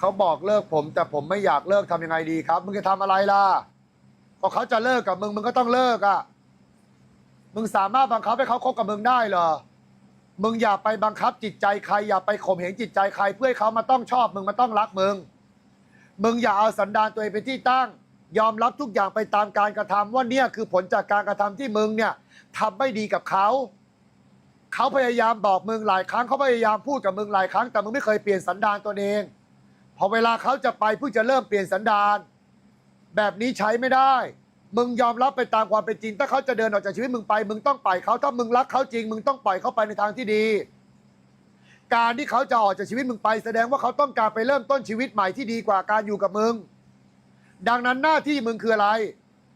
เขาบอกเลิกผม แต่ผมไม่อยากเลิกทำยังไงดีครับ มึงจะทำอะไรล่ะก็เขาจะเลิกกับมึงมึงก็ต้องเลิกอะ มึงสามารถบังคับให้เขาคบกับมึงได้เหรอ มึงอย่าไปบังคับจิตใจใคร อย่าไปข่มเหงจิตใจใคร เพื่อให้เขามาต้องชอบมึงมาต้องรักมึง มึงอย่าเอาสันดานตัวเองเป็นที่ตั้ง ยอมรับทุกอย่างไปตามการกระทำว่าเนี่ยคือผลจากการกระทำที่มึงเนี่ยทำไม่ดีกับเขา เขาพยายามบอกมึงหลายครั้งเขาพยายามพูดกับมึงหลายครั้ง แต่มึงไม่เคยเปลี่ยนสันดานตัวเอง พอเวลาเขาจะไปเพิ่งจะเริ่มเปลี่ยนสันดาน แบบนี้ใช้ไม่ได้ มึงยอมรับไปตามความเป็นจริง ถ้าเขาจะเดินออกจากชีวิตมึงไป มึงต้องปล่อยเขาถ้ามึงรักเขาจริง มึงต้องปล่อยเขาไปในทางที่ดี การที่เขาจะออกจากชีวิตมึงไป แสดงว่าเขาต้องการไปเริ่มต้นชีวิตใหม่ที่ดีกว่าการอยู่กับมึง ดังนั้นหน้าที่มึงคืออะไร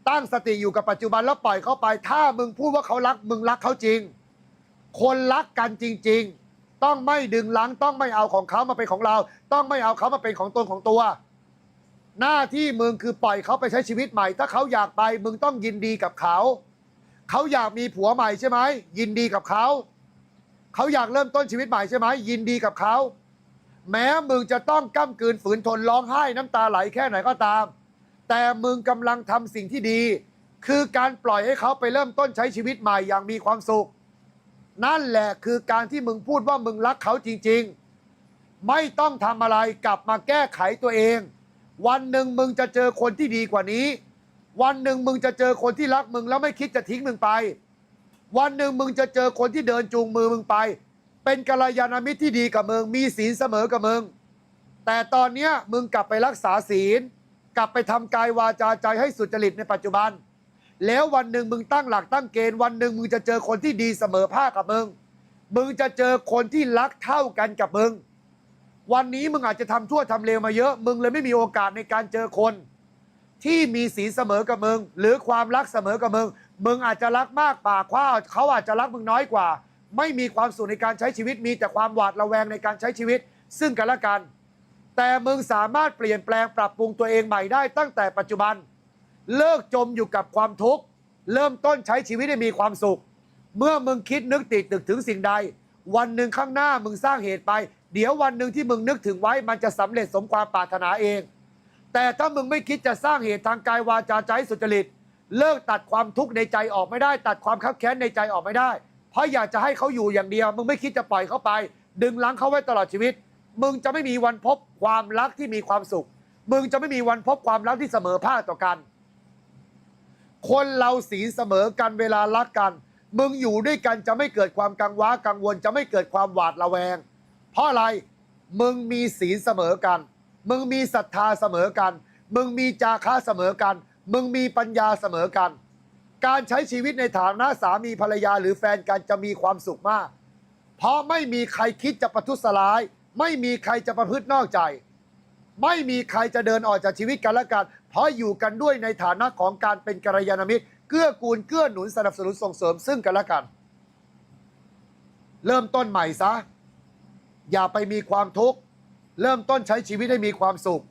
ตั้งสติอยู่กับปัจจุบันแล้วปล่อยเขาไป ถ้ามึงพูดว่าเขารักมึงรักเขาจริง คนรักกันจริง ๆ ต้องไม่ดึงลังต้องไม่เอาของเขามาเป็นของเรา ต้องไม่เอาเขามาเป็นของตนของตัว หน้าที่มึงคือปล่อยเขาไปใช้ชีวิตใหม่ ถ้าเขาอยากไปมึงต้องยินดีกับเขา เขาอยากมีผัวใหม่ใช่ไหมยินดีกับเขา เขาอยากเริ่มต้นชีวิตใหม่ใช่ไหมยินดีกับเขา แม้มึงจะต้องก้ำกืนฝืนทนร้องไห้น้ำตาไหลแค่ไหนก็ตาม แต่มึงกำลังทำสิ่งที่ดี คือการปล่อยให้เขาไปเริ่มต้นใช้ชีวิตใหม่อย่างมีความสุข นั่นแหละคือการที่มึงพูดว่ามึงรักเขาจริง ๆ ไม่ต้องทำอะไรกลับมาแก้ไขตัวเอง วันหนึ่งมึงจะเจอคนที่ดีกว่านี้ วันหนึ่งมึงจะเจอคนที่รักมึงแล้วไม่คิดจะทิ้งมึงไป วันหนึ่งมึงจะเจอคนที่เดินจูงมือมึงไป เป็นกัลยาณมิตรที่ดีกับมึงมีศีลเสมอกับมึง แต่ตอนเนี้ยมึงกลับไปรักษาศีล กลับไปทำกายวาจาใจให้สุจริตในปัจจุบัน แล้ววันหนึ่งมึงตั้งหลักตั้งเกณฑ์วันหนึ่งมึงจะเจอคนที่ดีเสมอภาคกับมึง มึงจะเจอคนที่รักเท่ากันกับมึง วันนี้มึงอาจจะทำชั่วทำเลวมาเยอะ มึงเลยไม่มีโอกาสในการเจอคน ที่มีสีเสมอกับมึง หรือความรักเสมอกับมึง มึงอาจจะรักมากปากว่าเขาอาจจะรักมึงน้อยกว่า ไม่มีความสุขในการใช้ชีวิต มีแต่ความหวาดระแวงในการใช้ชีวิต ซึ่งกันและกัน แต่มึงสามารถเปลี่ยนแปลงปรับปรุงตัวเองใหม่ได้ตั้งแต่ปัจจุบัน เลิกจมอยู่กับความทุกข์ เริ่มต้นใช้ชีวิตให้มีความสุข เมื่อมึงคิดนึกติดตึกถึงสิ่งใด วันหนึ่งข้างหน้ามึงสร้างเหตุไป เดี๋ยววันหนึ่งที่มึงนึกถึงไว้มันจะสำเร็จสมความปรารถนาเอง แต่ถ้ามึงไม่คิดจะสร้างเหตุทางกายวาจาใจสุจริต เลิกตัดความทุกข์ในใจออกไม่ได้ ตัดความคับแค้นในใจออกไม่ได้ เพราะอยากจะให้เขาอยู่อย่างเดียว มึงไม่คิดจะปล่อยเขาไป ดึงลังเขาไว้ตลอดชีวิต มึงจะไม่มีวันพบความรักที่มีความสุข มึงจะไม่มีวันพบความรักที่เสมอภาคต่อกัน คนเราสีลเสมอกันเวลารักกัน มึงอยู่ด้วยกันจะไม่เกิดความกังวากังวลจะไม่เกิดความหวาดระแวง เพราะอะไรมึงมีศีลเสมอกัน มึงมีศรัทธาเสมอกัน มึงมีจาคะเสมอกัน มึงมีปัญญาเสมอกัน การใช้ชีวิตในฐานะสามีภรรยาหรือแฟนกันจะมีความสุขมาก เพราะไม่มีใครคิดจะประทุษร้าย ไม่มีใครจะประพฤตินอกใจ ไม่มีใครจะเดินออกจากชีวิตกันและกัน เพราะอยู่กันด้วยในฐานะของการเป็นกัลยาณมิตร เกื้อกูลเกื้อหนุนสนับสนุนส่งเสริมซึ่งกันและกัน เริ่มต้นใหม่ซะ อย่าไปมีความทุกข์ เริ่มต้นใช้ชีวิตให้มีความสุข